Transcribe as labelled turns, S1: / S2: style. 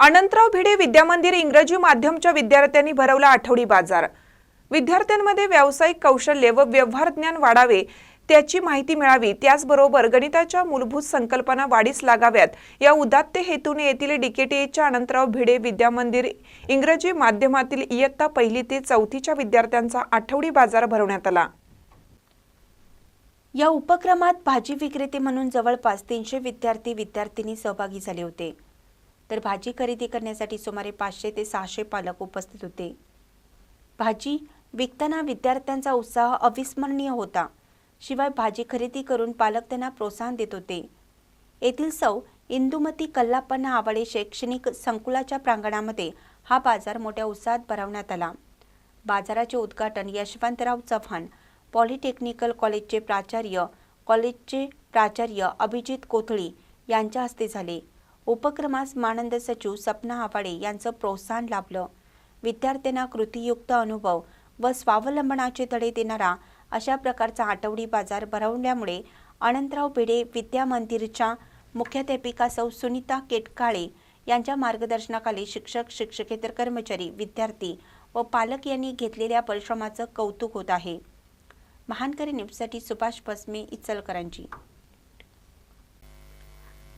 S1: अनंतराव भिडे विद्यामंदिर इंग्रजी माध्यमच्या विद्यार्थ्यांनी भरवला आठवडी बाजार. विद्यार्थ्यांमध्ये व्यावसायिक कौशल्य व व्यवहार ज्ञान वाढावे त्याची माहिती मिळावी त्याचबरोबर गणिताच्या मूलभूत संकल्पना वाढीस लागाव्यात या उदात्त हेतूने येथील डीकेटीएच्या अनंतराव भिडे विद्यामंदिर इंग्रजी माध्यमातील इयत्ता पहिली ते चौथीच्या विद्यार्थ्यांचा आठवडी बाजार भरवण्यात आला.
S2: या उपक्रमात भाजी विक्रेते म्हणून जवळपास तीनशे विद्यार्थी विद्यार्थिनी सहभागी झाले होते. तर भाजी खरेदी करण्यासाठी सुमारे पाचशे ते सहाशे पालक उपस्थित होते. भाजी विकताना विद्यार्थ्यांचा उत्साह अविस्मरणीय होता. शिवाय भाजी खरेदी करून पालक त्यांना प्रोत्साहन देत होते. येथील सौ इंदुमती कल्लापन्ना आवाडे शैक्षणिक संकुलाच्या प्रांगणामध्ये हा बाजार मोठ्या उत्साहात भरवण्यात आला. बाजाराचे उद्घाटन यशवंतराव चव्हाण पॉलिटेक्निकल कॉलेजचे प्राचार्य कॉलेजचे प्राचार्य अभिजित कोथळी यांच्या हस्ते झाले. उपक्रमास मानंद सचिव सपना आवाडे यांचं प्रोत्साहन लाभलं. विद्यार्थ्यांना कृतीयुक्त अनुभव व स्वावलंबनाचे धडे देणारा अशा प्रकारचा आठवडी बाजार भरवल्यामुळे अनंतराव भिडे विद्या मंदिरच्या मुख्याध्यापिका सौ सुनीता केटकाळे यांच्या मार्गदर्शनाखाली शिक्षक शिक्षकेतर कर्मचारी विद्यार्थी व पालक यांनी घेतलेल्या परिश्रमाचं कौतुक होत आहे. महानकरी न्यूजसाठी सुभाष भस्मे इचलकरांची